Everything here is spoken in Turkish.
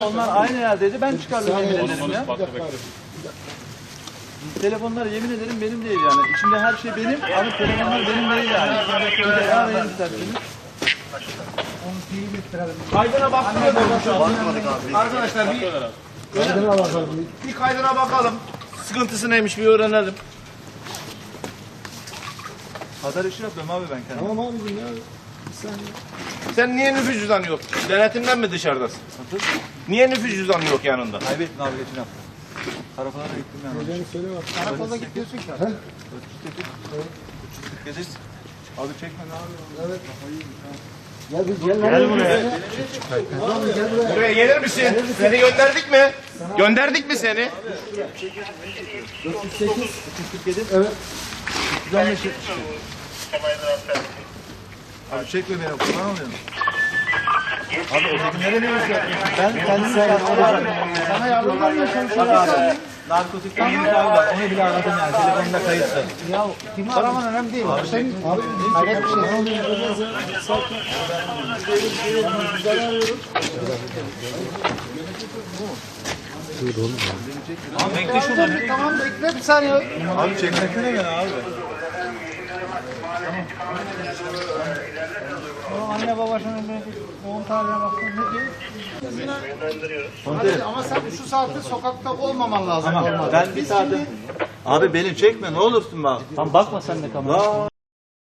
Onlar aynı yerdeydi. Ben çıkardım yemin ederim ya. Telefonlar yemin ederim benim değil yani. İçinde her şey benim ama telefonlar benim değil yani. Arayın isterseniz. Kaydına bakmıyor şu an. Arkadaşlar bir, bir kaydına bakalım. Sıkıntısı neymiş bir öğrenelim. Pazar işi yapıyorum abi ben kendim. Tamam abicim ya. Sen niye nüfus cüzdanı yok? Denetimden mi dışarıdasın? Niye nüfus cüzdanı yok yanında? Kaybettim abi geçen hafta. Karakolara gittim yani. Hocam söyle bak. Karakola gidiyorsun ki. 348. Abi çekme ne abi? Evet. Gel biz gel. Gel buraya. Buraya. Buraya gelir misin? Seni gönderdik mi? Gönderdik mi seni? 347. Evet. 315 Abi çekme beni kurban oluyorum. Abi o çekimlere ne yapıyorsun? Ben kendim çağırıyorum. Sana yardım vermeye çalışıyorum. Abi. Narkotikten bir abi var. Onu bile aradım yani. Telefonumda kayıtlı. Ya kimi araman önemli değil. Sen abi hayret bir şey. Ne oluyor? Güzel arıyoruz. Abi bekle şunu. Tamam bekle bir saniye. Abi çekmesene beni abi. Anne babasının 10 tane baktın ne diyor? Komiserim. Ama sen şu saatte sokakta olmaman lazım. Tamam. Ben bir saatte... Abi beni çekme ne olursun bak. Tamam bakma sen de kamera.